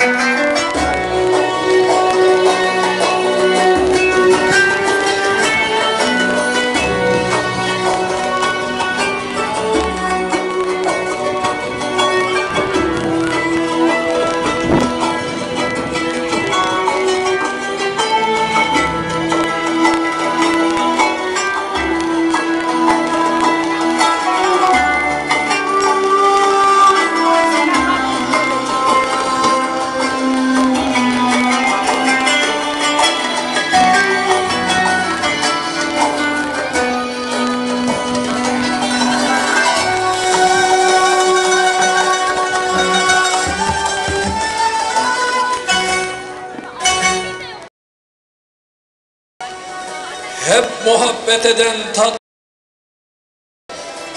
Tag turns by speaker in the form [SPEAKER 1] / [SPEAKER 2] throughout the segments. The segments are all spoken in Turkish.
[SPEAKER 1] Thank you. Sohbet eden tat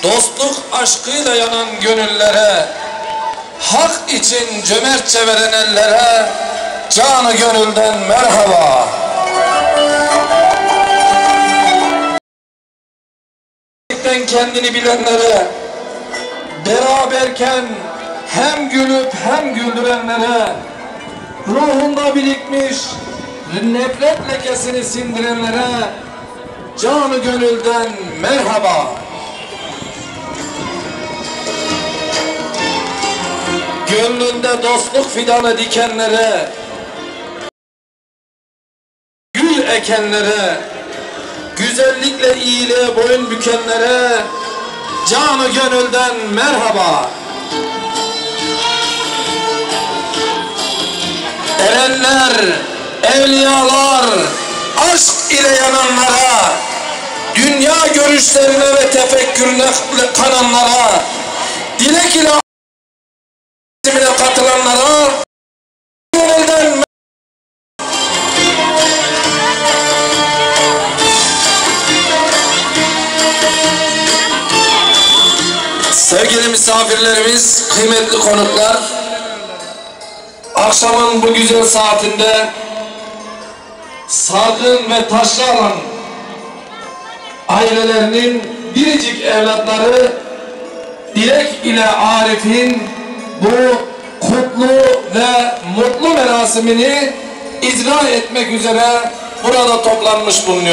[SPEAKER 1] dostluk aşkıyla yanan gönüllere hak için cömertçe veren ellere canı gönülden merhaba. Kendini bilenlere beraberken hem gülüp hem güldürenlere ruhunda birikmiş nefret lekesini sindirenlere canı gönülden merhaba. Gönlünde dostluk fidanı dikenlere gül ekenlere güzellikle iyiliğe boyun bükenlere canı gönülden merhaba. Erenler, evliyalar, aşk ile yananlara, dünya görüşlerine ve tefekkürüne kananlara, dilek ile katılanlara, gönülden Sevgili misafirlerimiz, kıymetli konuklar, akşamın bu güzel saatinde Sargın ve Taşralan ailelerinin biricik evlatları Dilek ile Arif'in bu kutlu ve mutlu merasimini icra etmek üzere burada toplanmış bulunuyor.